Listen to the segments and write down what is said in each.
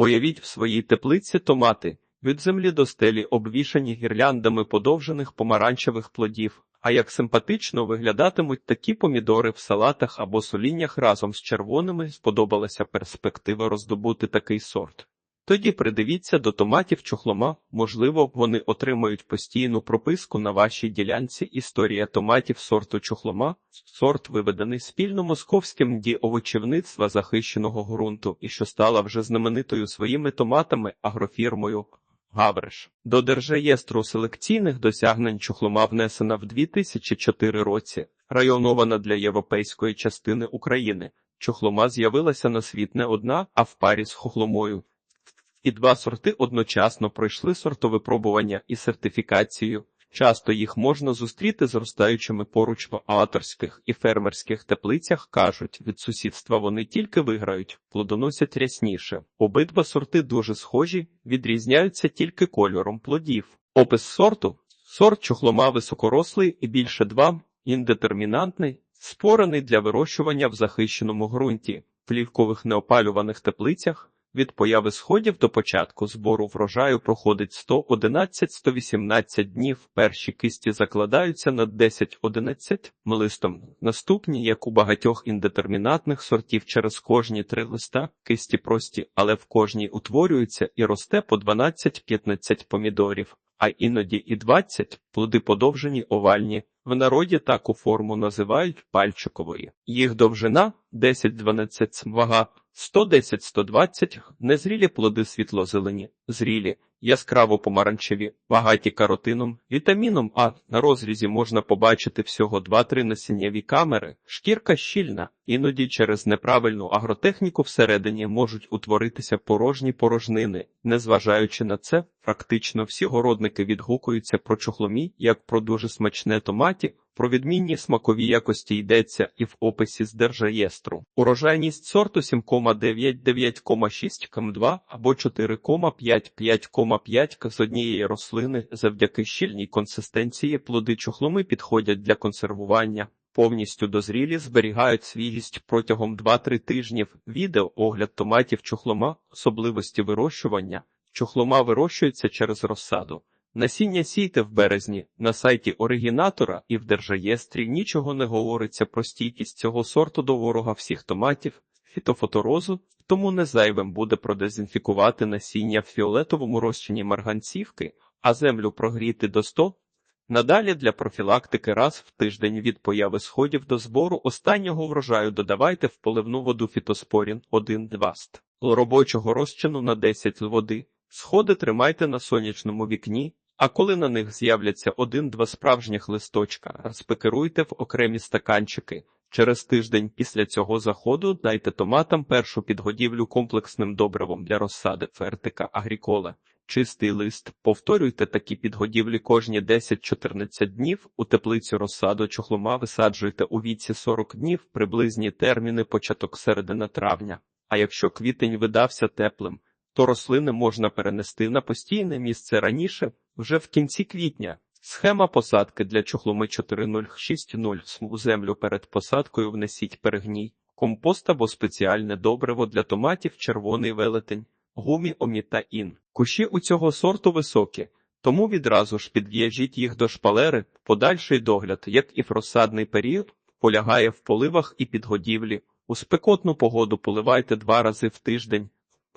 Уявіть в своїй теплиці томати, від землі до стелі обвішані гірляндами подовжених помаранчевих плодів. А як симпатично виглядатимуть такі помідори в салатах або соліннях разом з червоними, сподобалася перспектива роздобути такий сорт. Тоді придивіться до томатів чохлома, можливо, вони отримають постійну прописку на вашій ділянці. Історія томатів сорту чохлома. Сорт виведений спільно московським ді овочівництва захищеного ґрунту і що стала вже знаменитою своїми томатами агрофірмою. Гавриш. До Держреєстру селекційних досягнень чохлома внесена в 2004 році, районована для європейської частини України. Чохлома з'явилася на світ не одна, а в парі з хохломою. І два сорти одночасно пройшли сортовипробування і сертифікацію. Часто їх можна зустріти зростаючими поруч в аторських і фермерських теплицях. кажуть, від сусідства вони тільки виграють, плодоносять рясніше. Обидва сорти дуже схожі, відрізняються тільки кольором плодів. Опис сорту сорт чохлома високорослий і більше два, індетермінантний, спорений для вирощування в захищеному ґрунті, плівкових неопалюваних теплицях. Від появи сходів до початку збору врожаю проходить 111-118 днів. Перші кисті закладаються на 10-11 листом. Наступні, як у багатьох індетермінатних сортів, через кожні три листа кисті прості, але в кожній утворюється і росте по 12-15 помідорів, а іноді і 20, плоди подовжені овальні. В народі таку форму називають пальчикової. Їх довжина 10-12 вага. 110-120 незрілі плоди світло-зелені, зрілі, яскраво помаранчеві, багаті каротином, вітаміном А. На розрізі можна побачити всього 2-3 насіннєві камери, шкірка щільна, іноді через неправильну агротехніку всередині можуть утворитися порожні порожнини. Незважаючи на це, практично всі городники відгукуються про чохломі як про дуже смачне томаті. Про відмінні смакові якості йдеться і в описі з держреєстру. Урожайність сорту 7,9, 9,6 км2 або 4,5, 5,5 к з однієї рослини завдяки щільній консистенції плоди чохломи підходять для консервування. Повністю дозрілі зберігають свіжість протягом 2-3 тижнів. Відео огляд томатів чохлома, особливості вирощування. Чохлома вирощується через розсаду. Насіння сійте в березні на сайті оригінатора і в держреєстрі нічого не говориться про стійкість цього сорту до ворога всіх томатів, фітофоторозу, тому не зайвим буде продезінфікувати насіння в фіолетовому розчині марганцівки, а землю прогріти до 100. Надалі для профілактики раз в тиждень від появи сходів до збору останнього врожаю додавайте в поливну воду фітоспорін 1-2 ст. робочого розчину на 10 води. Сходи тримайте на сонячному вікні, а коли на них з'являться один-два справжніх листочка, розпекеруйте в окремі стаканчики. Через тиждень після цього заходу дайте томатам першу підгодівлю комплексним добривом для розсади фертика агрікола. Чистий лист. Повторюйте такі підгодівлі кожні 10-14 днів. У теплицю розсаду чохлома висаджуйте у віці 40 днів, приблизні терміни початок середина травня. А якщо квітень видався теплим, то рослини можна перенести на постійне місце раніше, вже в кінці квітня. Схема посадки для чохломи 4060 у землю перед посадкою внесіть перегній, компост або спеціальне добриво для томатів, червоний велетень, гумі омітаїн. Кущі у цього сорту високі, тому відразу ж підв'яжіть їх до шпалери, подальший догляд, як і в розсадний період, полягає в поливах і підгодівлі. У спекотну погоду поливайте два рази в тиждень.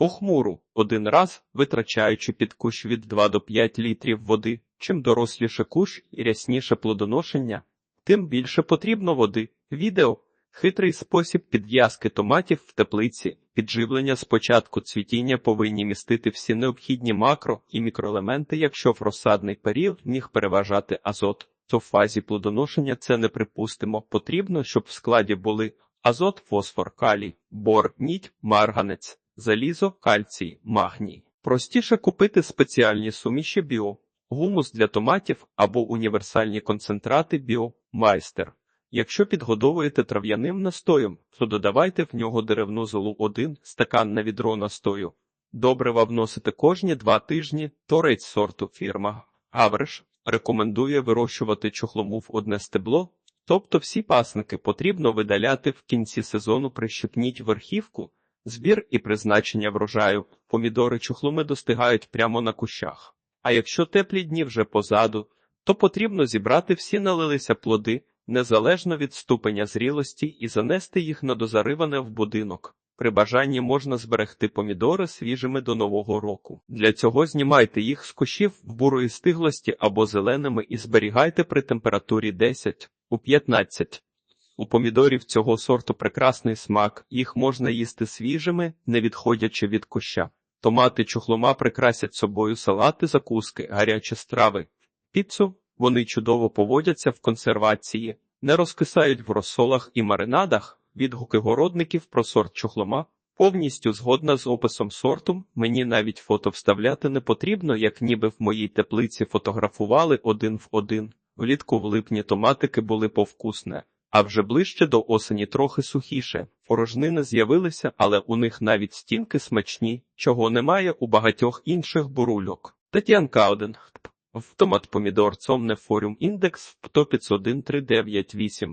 Похмуру один раз, витрачаючи під кущ від 2 до 5 літрів води. Чим доросліше кущ і рясніше плодоношення, тим більше потрібно води. Відео хитрий спосіб підв'язки томатів в теплиці. Підживлення спочатку цвітіння повинні містити всі необхідні макро і мікроелементи, якщо в розсадний період міг переважати азот, то в фазі плодоношення це неприпустимо. Потрібно, щоб в складі були азот, фосфор, калій, бор, мідь, марганець залізо, кальцій, магній. Простіше купити спеціальні суміші біо, гумус для томатів або універсальні концентрати біомайстер. Якщо підгодовуєте трав'яним настоєм, то додавайте в нього деревну золу 1 стакан на відро настою. Добрива вносите кожні два тижні, торець сорту фірма Авриш рекомендує вирощувати чохлому в одне стебло, тобто всі пасники потрібно видаляти в кінці сезону, прищепніть верхівку Збір і призначення врожаю. Помідори чухлуми достигають прямо на кущах. А якщо теплі дні вже позаду, то потрібно зібрати всі налилися плоди, незалежно від ступеня зрілості, і занести їх на дозариване в будинок. При бажанні можна зберегти помідори свіжими до нового року. Для цього знімайте їх з кущів в бурої стиглості або зеленими і зберігайте при температурі 10 у 15. У помідорів цього сорту прекрасний смак, їх можна їсти свіжими, не відходячи від куща. Томати чухлома прикрасять собою салати, закуски, гарячі страви. Піцу вони чудово поводяться в консервації, не розкисають в розсолах і маринадах. Відгуки городників про сорт чухлома повністю згодна з описом сорту. Мені навіть фото вставляти не потрібно, як ніби в моїй теплиці фотографували один в один. Влітку в липні томатики були повкусне, а вже ближче до осені трохи сухіше. Порожнини з'явилися, але у них навіть стінки смачні, чого немає у багатьох інших бурульок. Тетянка 1. В томат помідор цомне форум індекс в топіц 13980,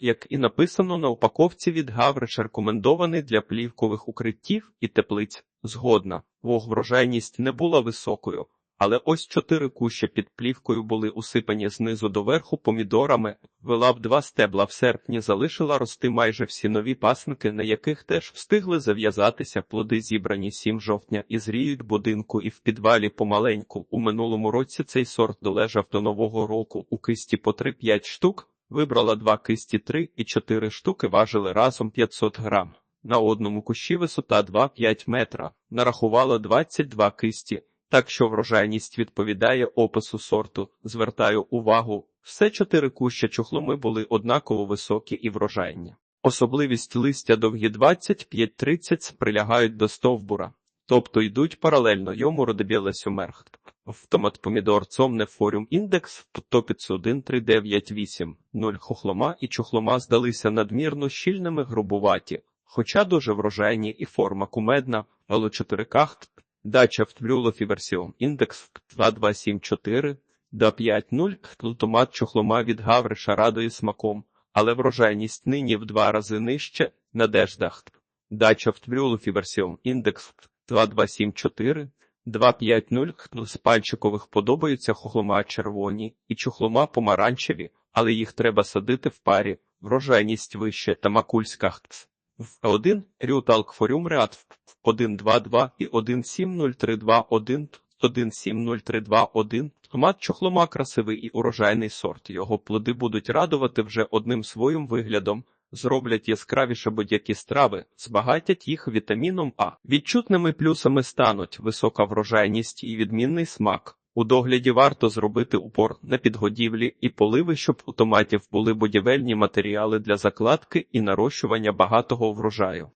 як і написано на упаковці від Гавриш рекомендований для плівкових укриттів і теплиць. Згодна, врожайність не була високою, але ось чотири куща під плівкою були усипані знизу до верху помідорами. Вела б два стебла в серпні залишила рости майже всі нові пасники, на яких теж встигли зав'язатися плоди, зібрані 7 жовтня, і зріють будинку і в підвалі помаленьку. У минулому році цей сорт долежав до нового року у кисті по 3-5 штук. Вибрала два кисті 3 і 4 штуки важили разом 500 грам. На одному кущі висота 2-5 метра. Нарахувала 22 кисті. Так що врожайність відповідає опису сорту. Звертаю увагу, все чотири куща чухломи були однаково високі і врожайні. Особливість листя довгі 25-30 прилягають до стовбура, тобто йдуть паралельно йому родобілесю мерхт. Втомат помідор цомне форум індекс в топіц 13980, 0 хохлома і чухлома здалися надмірно щільними грубуваті, хоча дуже врожайні і форма кумедна, але чотирикахт Дача в Тлюлофіверсіум. Індекс 2274 до 5.0. Томат чохлома від Гавриша радує смаком, але врожайність нині в два рази нижче. Надеждах. Дача в Тлюлофіверсіум. Індекс 2274 250 з пальчикових подобаються хохлома червоні і чохлома помаранчеві, але їх треба садити в парі. Врожайність вище та макульська хтс. В 1 Рюталк Форюм Реат 122 і 170321 170321 Томат чохлома красивий і урожайний сорт. Його плоди будуть радувати вже одним своїм виглядом, зроблять яскравіше будь-які страви, збагатять їх вітаміном А. Відчутними плюсами стануть висока врожайність і відмінний смак. У догляді варто зробити упор на підгодівлі і поливи, щоб у томатів були будівельні матеріали для закладки і нарощування багатого врожаю.